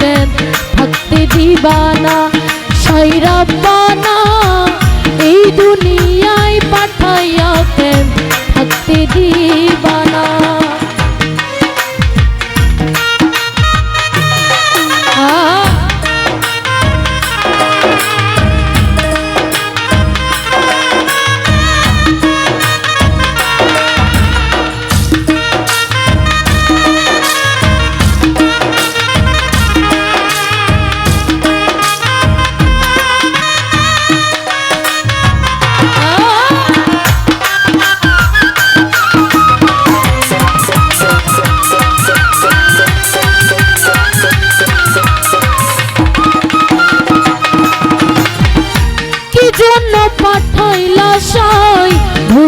কেন থাকতে দিবানা সাইরাব্বানা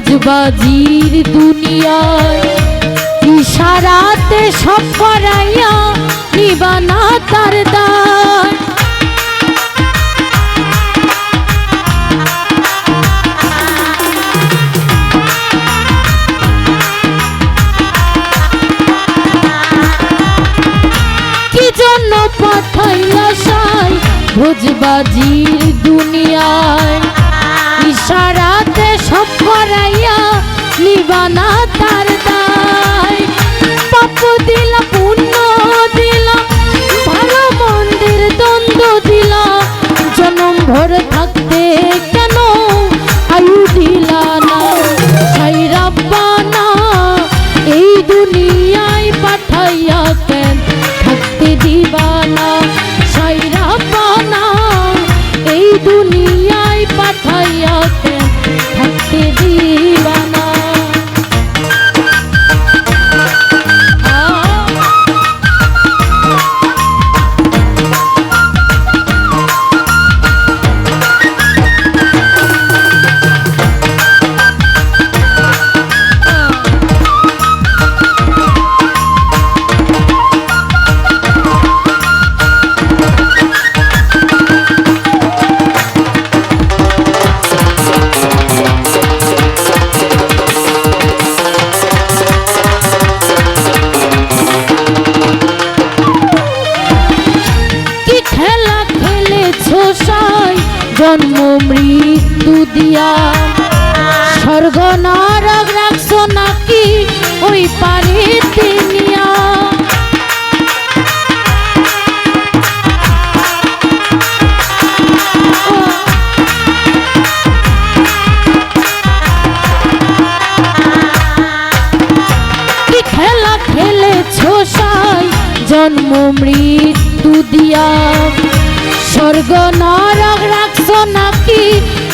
ভুজবাজির দুনিয়ায়, ইশারাতে সব করাইয়া নিবানা তার দায়। কি জন্য পাঠাইলা সাই দুনিয়ায়, ইশারাতে সব করাইয়া নিবানা তার দায়। পাপ দিয়া। স্বর্গ নরক রাখছো নাকি ওই পারে তিনিয়া খেলা খেলেছো সাই? জন্ম, মৃত্যু দিয়া। স্বর্গ নরক রাখছো নাকি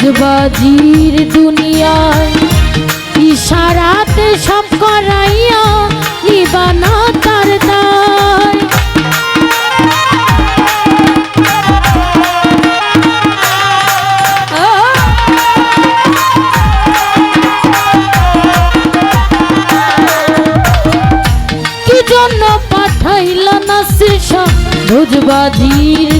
ভোজবাজির দুনিয়ায় ইশারাতে সব করাইয়া নিবানা তার দায়। কি জন্য পাঠাইলা না ভোজবাজির দুনিয়ায়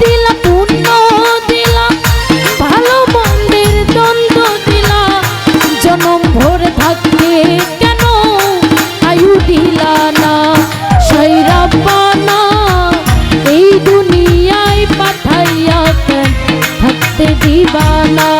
দিলা, পুণ্য দিলা, ভালো মন্দের দ্বন্দ্ব দিলা। জনম ভোর থাকতে কেন? আয়ু দিলা না এই দুনিয়ায় পাঠাইয়া কেন থাকতে দিবানা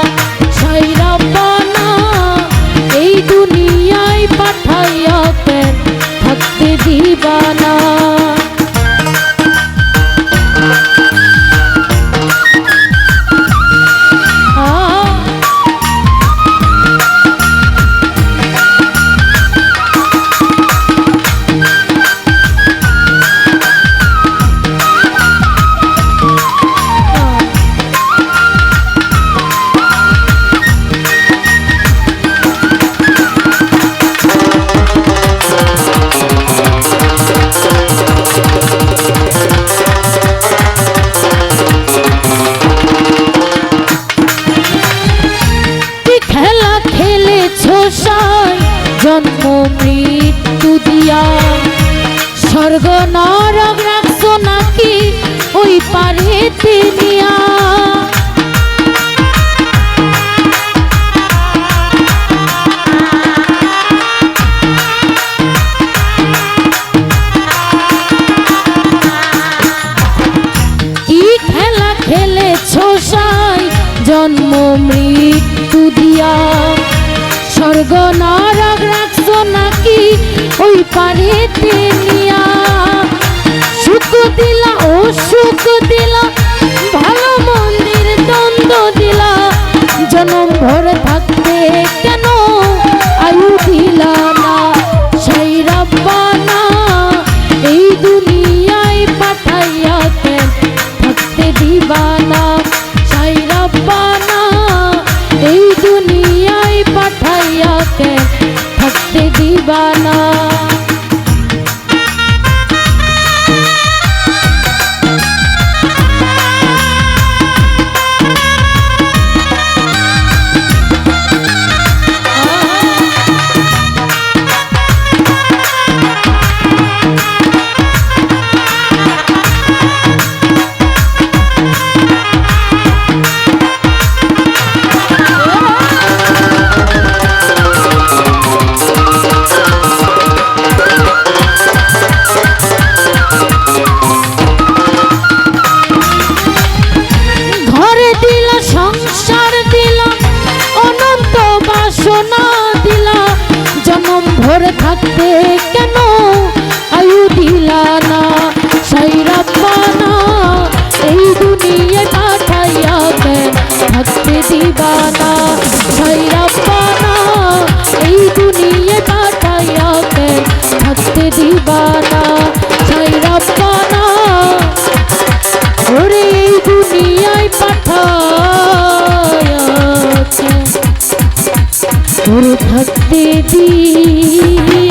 স্বর্গ নরক রাখছো নাকি ওই জন্ম মৃত্যু দিয়া। স্বর্গ নরক রাখছো নাকি ওই পারে নিয়া। সুখ দিলা ও সুখ দিলা থাকতে কেন? আয়ু দিলা না সাইরাপ্পানা এই দুনিয়া পাঠাইয়া কেন থাকতে দিবানা সাইরাপ্পানা এই দুনিয়া পাঠাইয়া কেন থাকতে দিবানা সাইরাপ্পানা ওরে এই দুনিয়ায় পাঠায়াছে তোর থাকতে দিবা